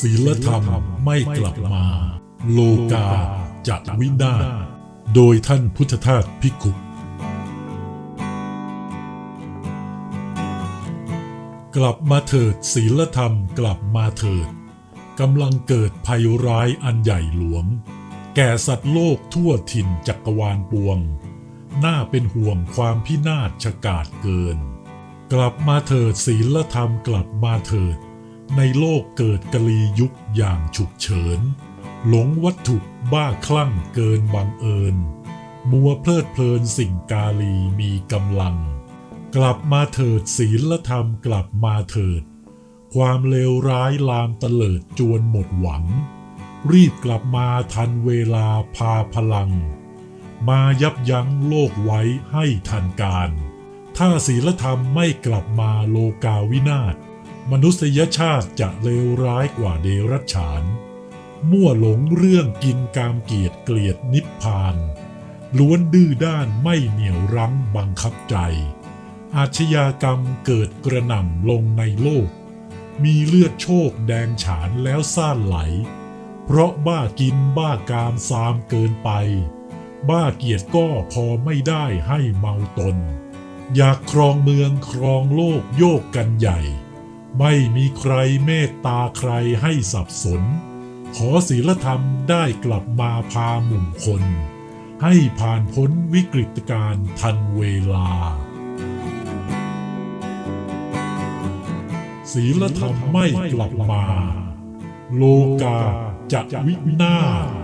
ศีลธรรมไม่กลับมา โลกาจะวินาศโดยท่านพุทธทาสพิกุกลับมาเถิดศีลธรรมกลับมาเถิดกำลังเกิดภัยร้ายอันใหญ่หลวง แก่สัตว์โลกทั่วถิ่นจักรวาลปวง น่าเป็นห่วงความพินาศชะกาดเกิน กลับมาเถิดศีลธรรมกลับมาเถิด ในโลกเกิดกลียุคอย่างฉุกเฉิน หลงวัตถุบ้าคลั่งเกินบังเอิญ มัวเพลิดเพลินสิ่งกาลีมีกำลัง กลับมาเถิดศีลธรรมกลับมาเถิด ความเลวร้ายลามตะเลิดจวนหมดหวัง รีบกลับมาทันเวลาพาพลัง มายับยั้งโลกไว้ให้ทันการ ถ้าศีลธรรมไม่กลับมาโลกาวินาศ มนุษยชาติจะเลวร้ายกว่าเดรัจฉาน มั่วหลงเรื่องกินกามเกียรติเกลียดนิพพาน ล้วนดื้อด้านไม่เหนี่ยวรั้งบังคับใจ อาชญากรรมเกิดกระหน่ำลงในโลก มีเลือดโชคแดงฉานแล้วซ่านไหล เพราะบ้ากินบ้ากามซามเกินไป บ้าเกียรติก็พอไม่ได้ให้เมาตน อยากครองเมืองครองโลกโยกกันใหญ่ ไม่มีใครเมตตาใครให้สับสน ขอศีลธรรมได้กลับมาพาหมู่คน ให้ผ่านพ้นวิกฤตการณ์ทันเวลา ศีลธรรมไม่กลับมา โลกาจะวินาศ